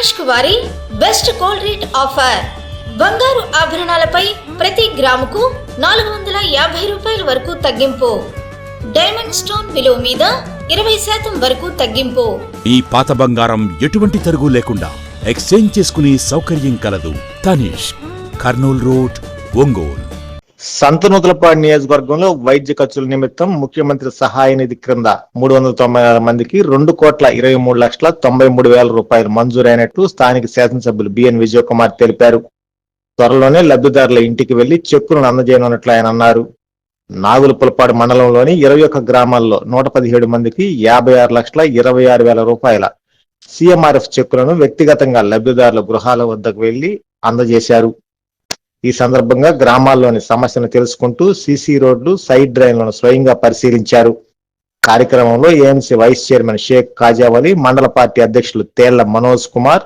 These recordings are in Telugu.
తనిష్క్ వారి బెస్ట్ కోల్డ్ రేట్ ఆఫర్. బంగారు ఆభరణాలపై ప్రతి గ్రాముకు నాలుగు వందల యాభై రూపాయల వరకు తగ్గింపు. డైమండ్ స్టోన్ విలువ మీద ఇరవై శాతం వరకు తగ్గింపు. ఈ పాత బంగారం ఎటువంటి తరుగు లేకుండా ఎక్స్చేంజ్ చేసుకునే సౌకర్యం కలదు. తనిష్ కర్నూల్ రోడ్ ఒంగోలు. సంతనూతలపాడు నియోజకవర్గంలో వైద్య ఖర్చుల నిమిత్తం ముఖ్యమంత్రి సహాయ నిధి క్రింద మూడు వందల తొంభై ఆరు మందికి రెండు కోట్ల ఇరవై మూడు లక్షల తొంభై మూడు వేల రూపాయలు మంజూరైనట్టు స్థానిక శాసనసభ్యులు బిఎన్ విజయ్ కుమార్ తెలిపారు. త్వరలోనే లబ్ధిదారుల ఇంటికి వెళ్ళి చెక్కులను అందజేయనున్నట్లు ఆయన అన్నారు. నాగులపులపాడు మండలంలోని ఇరవై ఒక్క గ్రామాల్లో నూట పదిహేడు మందికి యాభై ఆరు లక్షల ఇరవై ఆరు వేల రూపాయల సీఎంఆర్ఎఫ్ చెక్కులను వ్యక్తిగతంగా లబ్ధిదారుల గృహాల వద్దకు వెళ్ళి అందజేశారు. ఈ సందర్భంగా గ్రామాల్లోని సమస్యను తెలుసుకుంటూ సీసీ రోడ్లు సైడ్ డ్రైన్లను స్వయంగా పరిశీలించారు. కార్యక్రమంలో AMC vice chairman Shaik Kajavali mandal party అధ్యక్షులు తేళ్ళ మనోజ్ కుమార్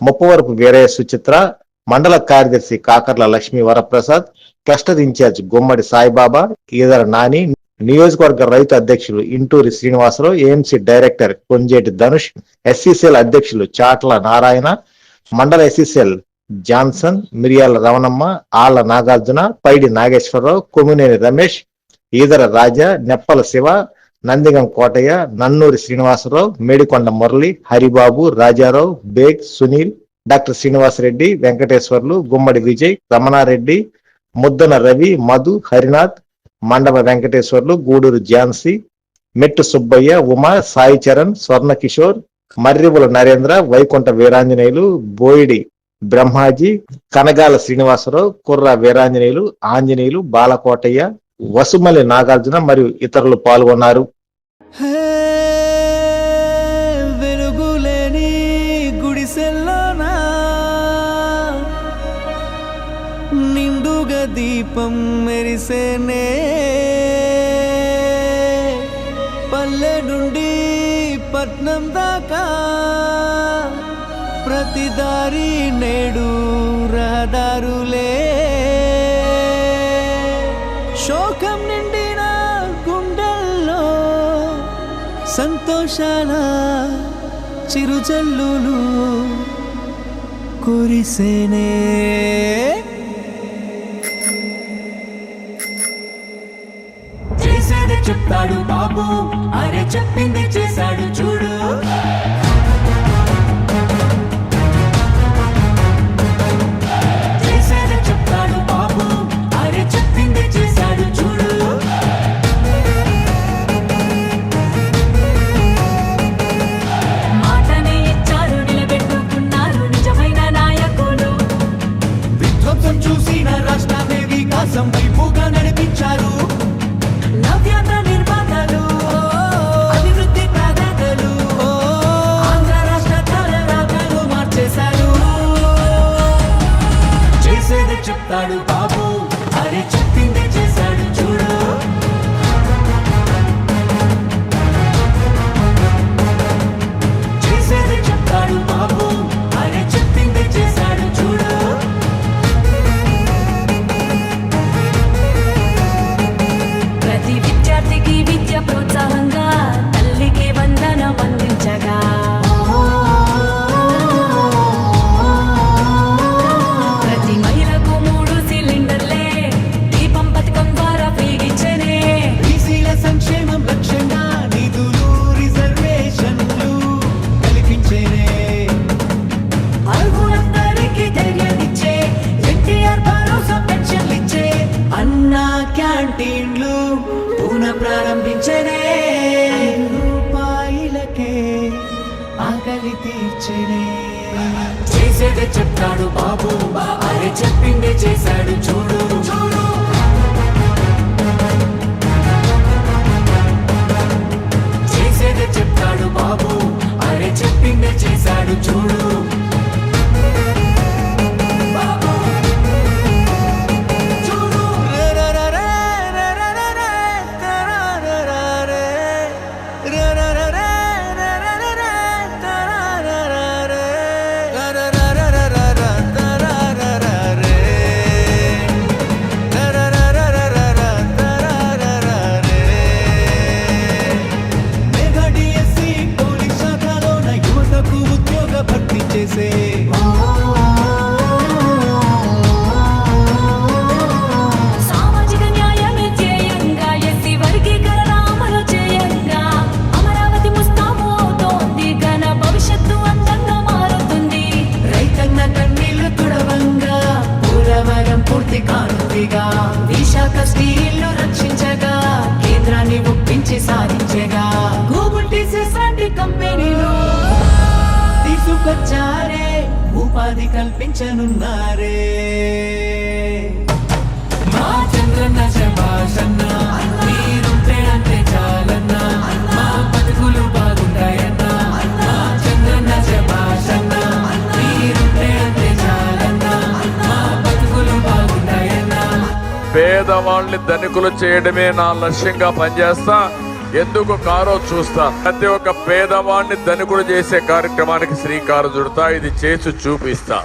ముప్పవరపు వీరయ్య సుచిత్ర మండల కార్యదర్శి కాకర్ల లక్ష్మీ వరప్రసాద్ క్లస్టర్ ఇన్ఛార్జ్ గుమ్మడి సాయిబాబా ఈదర నాని నియోజకవర్గ రైతు అధ్యక్షులు Inturi Srinivasarao AMC director Konjeti Dhanush SCCL అధ్యక్షులు చాట్ల నారాయణ మండల SCCL Johnson Miriyala Ravanamma Alla Nagarjuna Paidi Nageswararao Kommineni Ramesh Edara Raja Neppala Siva Nandigam Kotaiah Nannuri Srinivasarao Medikonda Murali Haribabu Rajarao Baig Sunil doctor Srinivasareddy Venkateswarlu Gummadi Vijay Ramanareddy Muddana Ravi Madhu Harinath Mandapa Venkateswarlu Gudur Jhansi Mettu Subbaiah Uma Sai Charan స్వర్ణ కిషోర్ మర్రివుల నరేంద్ర వైకుంఠ వీరాంజనేయులు బోయిడి బ్రహ్మాజీ కనగాల శ్రీనివాసరావు కుర్ర వీరాంజనేయులు ఆంజనేయులు బాలకోటయ్య వసుమలి నాగార్జున మరియు ఇతరులు పాల్గొన్నారు. నిండుగా దీపం మెరిసేనే పల్లె నుండి పట్నం దాకా ప్రతిదారి సంతోషాల చిరుజల్లులు కురిసేనే. చేసేది చెప్తాడు బాబు. అరే చెప్పింది some people చేసేదే చెప్తాడు బాబు. అరే చెప్పిందే చేశాడు చూడు. చూడు చేసేదే చెప్తాడు బాబు. అరే చెప్పిందే చేశాడు చూడు. ఉపాధి కల్పించనున్నారే. మా చంద్రన్న శభాషన్న చాలన్న మా బాగుంటాయన్న మా చంద్రన్న చాలన్న మా పేదవాళ్ళని ధనికులు చేయడమే నా లక్ష్యంగా పనిచేస్తా. ఎందుకు కారో చూస్తా. ప్రతి ఒక్క పేదవాణ్ణి ధనికుడు చేసే కార్యక్రమానికి శ్రీకారం చుడతా. ఇది చేసి చూపిస్తా.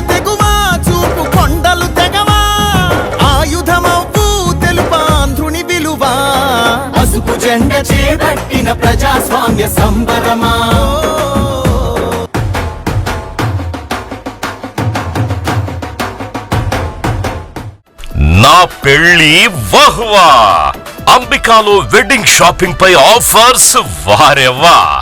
తెగువా చూపు కొండలు తెగవా. ఆయుధమవ్వు తెలుపాంధ్రుని విలువా. పసుపు జెండ చేపట్టిన ప్రజాస్వామ్య సంబరమా. నా పెళ్ళి వహ్వా. అంబికాలో వెడ్డింగ్ షాపింగ్ పై ఆఫర్స్ వారెవ్వా.